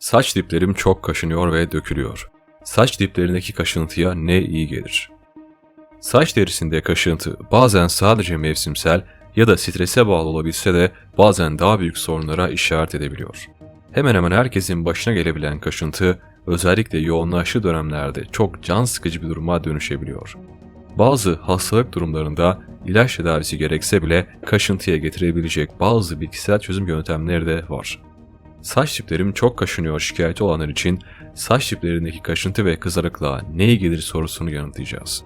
Saç diplerim çok kaşınıyor ve dökülüyor. Saç diplerindeki kaşıntıya ne iyi gelir? Saç derisinde kaşıntı bazen sadece mevsimsel ya da strese bağlı olabilse de bazen daha büyük sorunlara işaret edebiliyor. Hemen hemen herkesin başına gelebilen kaşıntı özellikle yoğunlaştığı dönemlerde çok can sıkıcı bir duruma dönüşebiliyor. Bazı hastalık durumlarında ilaç tedavisi gerekse bile kaşıntıya getirebilecek bazı bitkisel çözüm yöntemleri de var. Saç diplerim çok kaşınıyor şikayeti olanlar için saç diplerindeki kaşıntı ve kızarıklığa ne iyi gelir sorusunu yanıtlayacağız.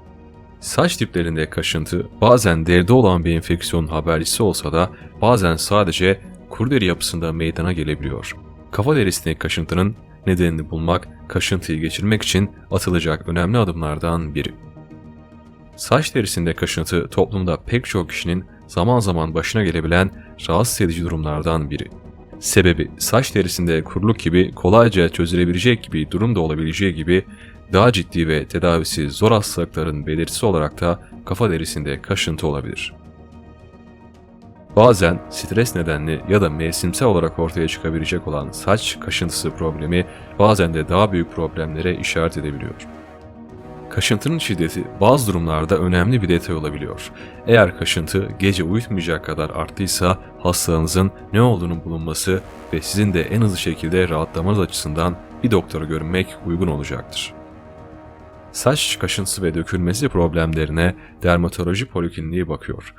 Saç diplerinde kaşıntı bazen deride olan bir enfeksiyonun habercisi olsa da bazen sadece kuru deri yapısında meydana gelebiliyor. Kafa derisindeki kaşıntının nedenini bulmak, kaşıntıyı geçirmek için atılacak önemli adımlardan biri. Saç derisinde kaşıntı toplumda pek çok kişinin zaman zaman başına gelebilen rahatsız edici durumlardan biri. Sebebi saç derisinde kuruluk gibi kolayca çözülebilecek bir durum da olabileceği gibi daha ciddi ve tedavisi zor hastalıkların belirtisi olarak da kafa derisinde kaşıntı olabilir. Bazen stres nedenli ya da mevsimsel olarak ortaya çıkabilecek olan saç kaşıntısı problemi bazen de daha büyük problemlere işaret edebiliyor. Kaşıntının şiddeti bazı durumlarda önemli bir detay olabiliyor. Eğer kaşıntı gece uyutmayacak kadar arttıysa hastalığınızın ne olduğunun bulunması ve sizin de en hızlı şekilde rahatlamanız açısından bir doktora görünmek uygun olacaktır. Saç kaşıntısı ve dökülmesi problemlerine dermatoloji polikliniği bakıyor.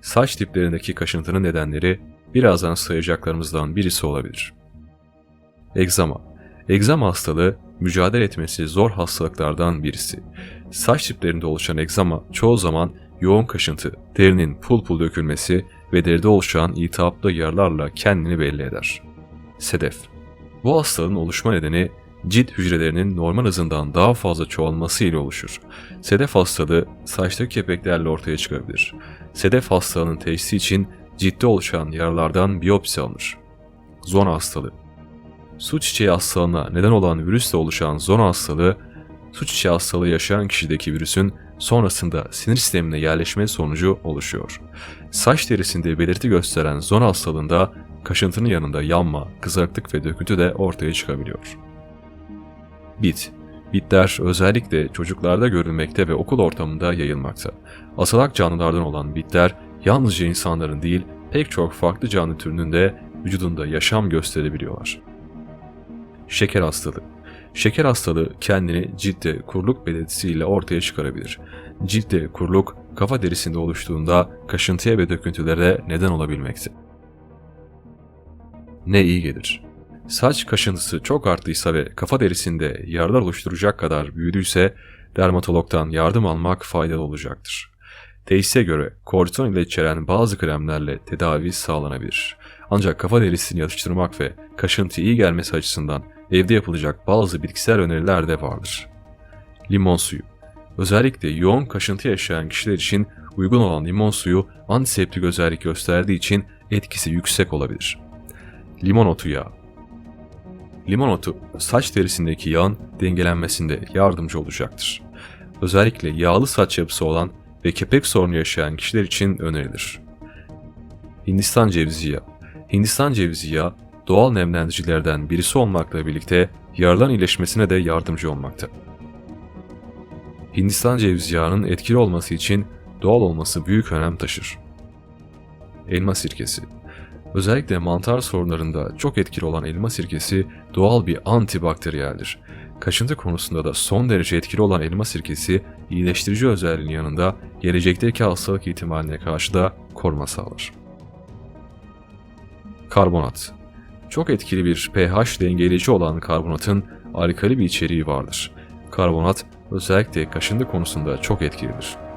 Saç diplerindeki kaşıntının nedenleri birazdan sayacaklarımızdan birisi olabilir. Egzama Egzama hastalığı mücadele etmesi zor hastalıklardan birisi. Saç diplerinde oluşan egzama çoğu zaman yoğun kaşıntı, derinin pul pul dökülmesi ve deride oluşan iltihaplı yaralarla kendini belli eder. Sedef Bu hastalığın oluşma nedeni cilt hücrelerinin normal hızından daha fazla çoğalması ile oluşur. Sedef hastalığı saçtaki kepeklerle ortaya çıkabilir. Sedef hastalığının teşhisi için ciltte oluşan yaralardan biyopsi alınır. Zona hastalığı Su çiçeği hastalığına neden olan virüsle oluşan zona hastalığı, su çiçeği hastalığı yaşayan kişideki virüsün sonrasında sinir sistemine yerleşme sonucu oluşuyor. Saç derisinde belirti gösteren zona hastalığında kaşıntının yanında yanma, kızarıklık ve döküntü de ortaya çıkabiliyor. Bit Bitler özellikle çocuklarda görülmekte ve okul ortamında yayılmakta. Asalak canlılardan olan bitler yalnızca insanların değil pek çok farklı canlı türünün de vücudunda yaşam gösterebiliyorlar. Şeker hastalığı. Şeker hastalığı kendini ciltte kuruluk belirtisiyle ortaya çıkarabilir. Ciltte kuruluk kafa derisinde oluştuğunda kaşıntıya ve döküntülere neden olabilmekte. Ne iyi gelir? Saç kaşıntısı çok arttıysa ve kafa derisinde yaralar oluşturacak kadar büyüdüyse dermatologdan yardım almak faydalı olacaktır. Teşhise göre kortizon ile içeren bazı kremlerle tedavi sağlanabilir. Ancak kafa derisini yatıştırmak ve kaşıntı iyi gelmesi açısından evde yapılacak bazı bitkisel öneriler de vardır. Limon suyu Özellikle yoğun kaşıntı yaşayan kişiler için uygun olan limon suyu antiseptik özellik gösterdiği için etkisi yüksek olabilir. Limon otu yağı Limon otu saç derisindeki yağın dengelenmesinde yardımcı olacaktır. Özellikle yağlı saç yapısı olan ve kepek sorunu yaşayan kişiler için önerilir. Hindistan cevizi yağı Hindistan cevizi yağı doğal nemlendiricilerden birisi olmakla birlikte yaraların iyileşmesine de yardımcı olmakta. Hindistan cevizi yağının etkili olması için doğal olması büyük önem taşır. Elma sirkesi Özellikle mantar sorunlarında çok etkili olan elma sirkesi doğal bir antibakteriyeldir. Kaşıntı konusunda da son derece etkili olan elma sirkesi iyileştirici özelliğinin yanında gelecekteki hastalık ihtimaline karşı da koruma sağlar. Karbonat çok etkili bir pH dengeleyici olan karbonatın alkali bir içeriği vardır. Karbonat özellikle kaşıntı konusunda çok etkilidir.